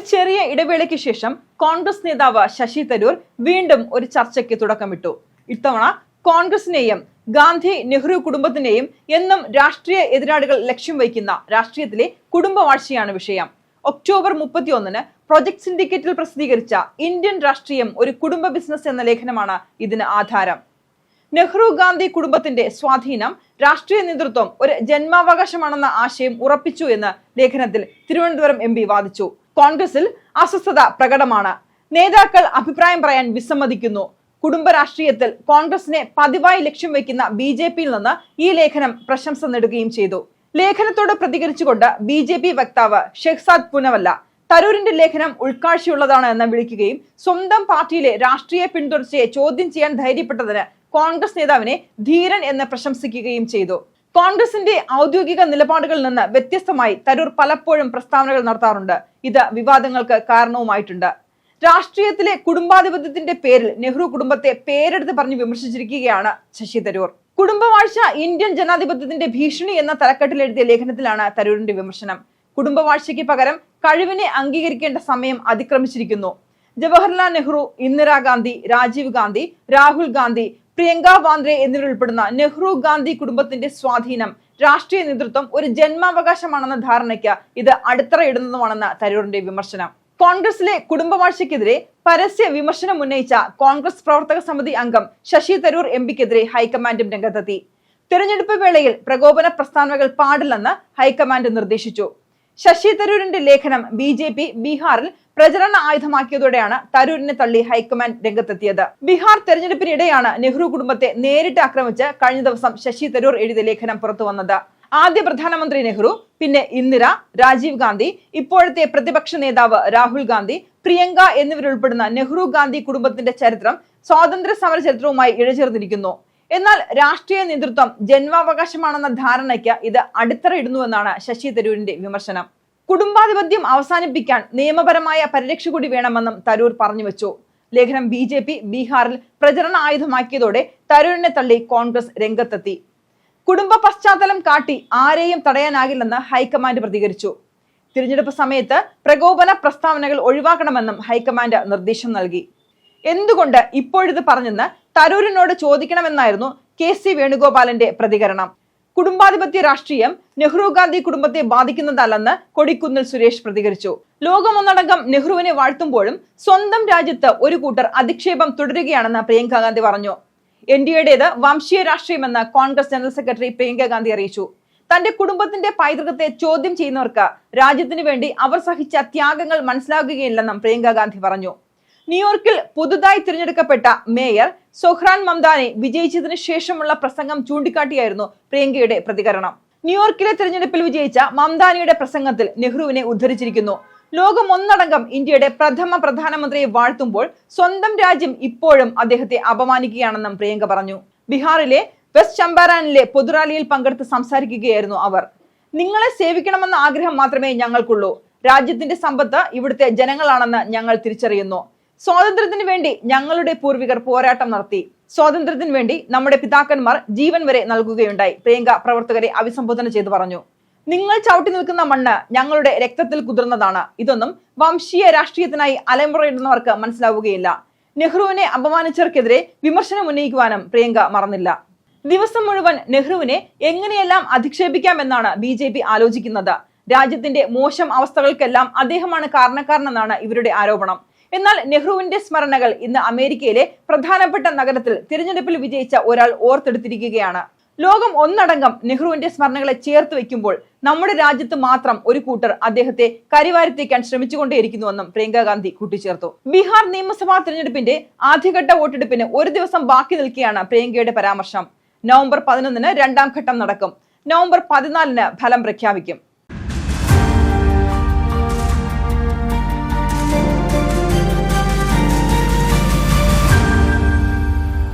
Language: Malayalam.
ഒരു ചെറിയ ഇടവേളയ്ക്ക് ശേഷം കോൺഗ്രസ് നേതാവ് ശശി തരൂർ വീണ്ടും ഒരു ചർച്ചയ്ക്ക് തുടക്കമിട്ടു. ഇത്തവണ കോൺഗ്രസിനെയും ഗാന്ധി നെഹ്റു കുടുംബത്തിനെയും എന്നും രാഷ്ട്രീയ എതിരാളികൾ ലക്ഷ്യം വയ്ക്കുന്ന രാഷ്ട്രീയത്തിലെ കുടുംബവാഴ്ചയാണ് വിഷയം. ഒക്ടോബർ മുപ്പത്തിയൊന്നിന് പ്രൊജക്ട് സിൻഡിക്കേറ്റിൽ പ്രസിദ്ധീകരിച്ച ഇന്ത്യൻ രാഷ്ട്രീയം ഒരു കുടുംബ ബിസിനസ് എന്ന ലേഖനമാണ് ഇതിന് ആധാരം. നെഹ്റു ഗാന്ധി കുടുംബത്തിന്റെ സ്വാധീനം രാഷ്ട്രീയ നേതൃത്വം ഒരു ജന്മാവകാശമാണെന്ന ആശയം ഉറപ്പിച്ചു എന്ന് ലേഖനത്തിൽ തിരുവനന്തപുരം എം വാദിച്ചു. കോൺഗ്രസിൽ അസ്വസ്ഥത പ്രകടമാണ്. നേതാക്കൾ അഭിപ്രായം പറയാൻ വിസമ്മതിക്കുന്നു. കുടുംബ രാഷ്ട്രീയത്തിൽ കോൺഗ്രസിനെ പതിവായി ലക്ഷ്യം വയ്ക്കുന്ന ബി ജെ പിയിൽ നിന്ന് ഈ ലേഖനം പ്രശംസ നേടുകയും ചെയ്തു. ലേഖനത്തോട് പ്രതികരിച്ചുകൊണ്ട് ബി ജെ പി വക്താവ് ഷെഹ്സാദ് പുനവല്ല തരൂരിന്റെ ലേഖനം ഉൾക്കാഴ്ചയുള്ളതാണ് എന്ന് വിളിക്കുകയും സ്വന്തം പാർട്ടിയിലെ രാഷ്ട്രീയ പിന്തുടർച്ചയെ ചോദ്യം ചെയ്യാൻ ധൈര്യപ്പെട്ടതിന് കോൺഗ്രസ് നേതാവിനെ ധീരൻ എന്ന് പ്രശംസിക്കുകയും ചെയ്തു. കോൺഗ്രസിന്റെ ഔദ്യോഗിക നിലപാടുകളിൽ നിന്ന് വ്യത്യസ്തമായി തരൂർ പലപ്പോഴും പ്രസ്താവനകൾ നടത്താറുണ്ട്. ഇത് വിവാദങ്ങൾക്ക് കാരണവുമായിട്ടുണ്ട്. രാഷ്ട്രീയത്തിലെ കുടുംബാധിപത്യത്തിന്റെ പേരിൽ നെഹ്റു കുടുംബത്തെ പേരെടുത്ത് പറഞ്ഞ് വിമർശിച്ചിരിക്കുകയാണ് ശശി തരൂർ. കുടുംബവാഴ്ച ഇന്ത്യൻ ജനാധിപത്യത്തിന്റെ ഭീഷണി എന്ന തലക്കെട്ടിൽ എഴുതിയ ലേഖനത്തിലാണ് തരൂരിന്റെ വിമർശനം. കുടുംബവാഴ്ചയ്ക്ക് പകരം കഴിവിനെ അംഗീകരിക്കേണ്ട സമയം അതിക്രമിച്ചിരിക്കുന്നു. ജവഹർലാൽ നെഹ്റു ഇന്ദിരാഗാന്ധി രാജീവ് ഗാന്ധി രാഹുൽ ഗാന്ധി പ്രിയങ്ക വാന്ദ്രെ എന്നിവരുൾപ്പെടുന്ന നെഹ്റു ഗാന്ധി കുടുംബത്തിന്റെ സ്വാധീനം രാഷ്ട്രീയ നേതൃത്വം ഒരു ജന്മാവകാശമാണെന്ന ധാരണയ്ക്ക് ഇത് അടിത്തറയിടുന്നതുമാണെന്ന് തരൂറിന്റെ വിമർശനം. കോൺഗ്രസിലെ കുടുംബവാഴ്ചയ്ക്കെതിരെ പരസ്യ വിമർശനം ഉന്നയിച്ച കോൺഗ്രസ് പ്രവർത്തക സമിതി അംഗം ശശി തരൂർ എം പിക്കെതിരെ ഹൈക്കമാൻഡും രംഗത്തെത്തി. തെരഞ്ഞെടുപ്പ് വേളയിൽ പ്രകോപന പ്രസ്താവനകൾ പാടില്ലെന്ന് ഹൈക്കമാൻഡ് നിർദ്ദേശിച്ചു. ശശി തരൂരിന്റെ ലേഖനം ബി ജെ പി ബീഹാറിൽ പ്രചരണ ആയുധമാക്കിയതോടെയാണ് തരൂരിനെ തള്ളി ഹൈക്കമാൻഡ് രംഗത്തെത്തിയത്. ബീഹാർ തെരഞ്ഞെടുപ്പിനിടെയാണ് നെഹ്റു കുടുംബത്തെ നേരിട്ട് ആക്രമിച്ച് കഴിഞ്ഞ ദിവസം ശശി തരൂർ എഴുതിയ ലേഖനം പുറത്തു വന്നത്. ആദ്യ പ്രധാനമന്ത്രി നെഹ്റു പിന്നെ ഇന്ദിര രാജീവ് ഗാന്ധി ഇപ്പോഴത്തെ പ്രതിപക്ഷ നേതാവ് രാഹുൽ ഗാന്ധി പ്രിയങ്ക എന്നിവരുൾപ്പെടുന്ന നെഹ്റു ഗാന്ധി കുടുംബത്തിന്റെ ചരിത്രം സ്വാതന്ത്ര്യ സമര ചരിത്രവുമായി ഇഴചേർന്നിരിക്കുന്നു. എന്നാൽ രാഷ്ട്രീയ നേതൃത്വം ജന്മാവകാശമാണെന്ന ധാരണയ്ക്ക് ഇത് അടിത്തറയിടുന്നുവെന്നാണ് ശശി തരൂരിന്റെ വിമർശനം. കുടുംബാധിപത്യം അവസാനിപ്പിക്കാൻ നിയമപരമായ പരിരക്ഷ കൂടി വേണമെന്നും തരൂർ പറഞ്ഞു വെച്ചു. ലേഖനം ബി ജെ പി ബീഹാറിൽ പ്രചരണ ആയുധമാക്കിയതോടെ തരൂരിനെ തള്ളി കോൺഗ്രസ് രംഗത്തെത്തി. കുടുംബ പശ്ചാത്തലം കാട്ടി ആരെയും തടയാനാകില്ലെന്ന് ഹൈക്കമാൻഡ് പ്രതികരിച്ചു. തിരഞ്ഞെടുപ്പ് സമയത്ത് പ്രകോപന പ്രസ്താവനകൾ ഒഴിവാക്കണമെന്നും ഹൈക്കമാൻഡ് നിർദ്ദേശം നൽകി. എന്തുകൊണ്ട് ഇപ്പോഴിത് പറഞ്ഞെന്ന് തരൂരിനോട് ചോദിക്കണമെന്നായിരുന്നു കെ സി വേണുഗോപാലന്റെ പ്രതികരണം. കുടുംബാധിപത്യ രാഷ്ട്രീയം നെഹ്റു ഗാന്ധി കുടുംബത്തെ ബാധിക്കുന്നതല്ലെന്ന് കൊടിക്കുന്നിൽ സുരേഷ് പ്രതികരിച്ചു. ലോകമൊന്നടങ്കം നെഹ്റുവിനെ വാഴ്ത്തുമ്പോഴും സ്വന്തം രാജ്യത്ത് ഒരു കൂട്ടർ അധിക്ഷേപം തുടരുകയാണെന്ന് പ്രിയങ്ക ഗാന്ധി പറഞ്ഞു. എൻ ഡി എയുടേത് വംശീയ രാഷ്ട്രീയമെന്ന് കോൺഗ്രസ് ജനറൽ സെക്രട്ടറി പ്രിയങ്ക ഗാന്ധി അറിയിച്ചു. തന്റെ കുടുംബത്തിന്റെ പൈതൃകത്തെ ചോദ്യം ചെയ്യുന്നവർക്ക് രാജ്യത്തിനു വേണ്ടി അവർ സഹിച്ച ത്യാഗങ്ങൾ മനസ്സിലാകുകയില്ലെന്നും പ്രിയങ്ക ഗാന്ധി പറഞ്ഞു. ന്യൂയോർക്കിൽ പുതുതായി തിരഞ്ഞെടുക്കപ്പെട്ട മേയർ സൊഹ്റാൻ മംദാനെ വിജയിച്ചതിനു ശേഷമുള്ള പ്രസംഗം ചൂണ്ടിക്കാട്ടിയായിരുന്നു പ്രിയങ്കയുടെ പ്രതികരണം. ന്യൂയോർക്കിലെ തിരഞ്ഞെടുപ്പിൽ വിജയിച്ച മംദാനിയുടെ പ്രസംഗത്തിൽ നെഹ്റുവിനെ ഉദ്ധരിച്ചിരിക്കുന്നു. ലോകം ഒന്നടങ്കം ഇന്ത്യയുടെ പ്രഥമ പ്രധാനമന്ത്രിയെ വാഴ്ത്തുമ്പോൾ സ്വന്തം രാജ്യം ഇപ്പോഴും അദ്ദേഹത്തെ അപമാനിക്കുകയാണെന്നും പ്രിയങ്ക പറഞ്ഞു. ബീഹാറിലെ വെസ്റ്റ് ചമ്പാരാനിലെ പൊതുറാലിയിൽ പങ്കെടുത്ത് സംസാരിക്കുകയായിരുന്നു അവർ. നിങ്ങളെ സേവിക്കണമെന്ന ആഗ്രഹം മാത്രമേ ഞങ്ങൾക്കുള്ളൂ. രാജ്യത്തിന്റെ സമ്പത്ത് ഇവിടുത്തെ ജനങ്ങളാണെന്ന് ഞങ്ങൾ തിരിച്ചറിയുന്നു. സ്വാതന്ത്ര്യത്തിന് വേണ്ടി ഞങ്ങളുടെ പൂർവികർ പോരാട്ടം നടത്തി. സ്വാതന്ത്ര്യത്തിന് വേണ്ടി നമ്മുടെ പിതാക്കന്മാർ ജീവൻ വരെ നൽകുകയുണ്ടായി. പ്രിയങ്ക പ്രവർത്തകരെ അഭിസംബോധന ചെയ്തു പറഞ്ഞു. നിങ്ങൾ ചവിട്ടി നിൽക്കുന്ന മണ്ണ് ഞങ്ങളുടെ രക്തത്തിൽ കുതിർന്നതാണ്. ഇതൊന്നും വംശീയ രാഷ്ട്രീയത്തിനായി അലമുറയിടുന്നവർക്ക് മനസ്സിലാവുകയില്ല. നെഹ്റുവിനെ അപമാനിച്ചവർക്കെതിരെ വിമർശനം ഉന്നയിക്കുവാനും പ്രിയങ്ക മറന്നില്ല. ദിവസം മുഴുവൻ നെഹ്റുവിനെ എങ്ങനെയെല്ലാം അധിക്ഷേപിക്കാമെന്നാണ് ബി ജെ പി ആലോചിക്കുന്നത്. രാജ്യത്തിന്റെ മോശം അവസ്ഥകൾക്കെല്ലാം അദ്ദേഹമാണ് കാരണക്കാരനെന്നാണ് ഇവരുടെ ആരോപണം. എന്നാൽ നെഹ്റുവിന്റെ സ്മരണകൾ ഇന്ന് അമേരിക്കയിലെ പ്രധാനപ്പെട്ട നഗരത്തിൽ തിരഞ്ഞെടുപ്പിൽ വിജയിച്ച ഒരാൾ ഓർത്തെടുത്തിരിക്കുകയാണ്. ലോകം ഒന്നടങ്കം നെഹ്റുവിന്റെ സ്മരണകളെ ചേർത്ത് വെക്കുമ്പോൾ നമ്മുടെ രാജ്യത്ത് മാത്രം ഒരു കൂട്ടർ അദ്ദേഹത്തെ കരിവാരിത്തേക്കാൻ ശ്രമിച്ചുകൊണ്ടേയിരിക്കുന്നുവെന്നും പ്രിയങ്ക ഗാന്ധി കൂട്ടിച്ചേർത്തു. ബീഹാർ നിയമസഭാ തിരഞ്ഞെടുപ്പിന്റെ ആദ്യഘട്ട വോട്ടെടുപ്പിന് ഒരു ദിവസം ബാക്കി നിൽക്കുകയാണ് പ്രിയങ്കയുടെ പരാമർശം. നവംബർ പതിനൊന്നിന് രണ്ടാം ഘട്ടം നടക്കും. നവംബർ പതിനാലിന് ഫലം പ്രഖ്യാപിക്കും.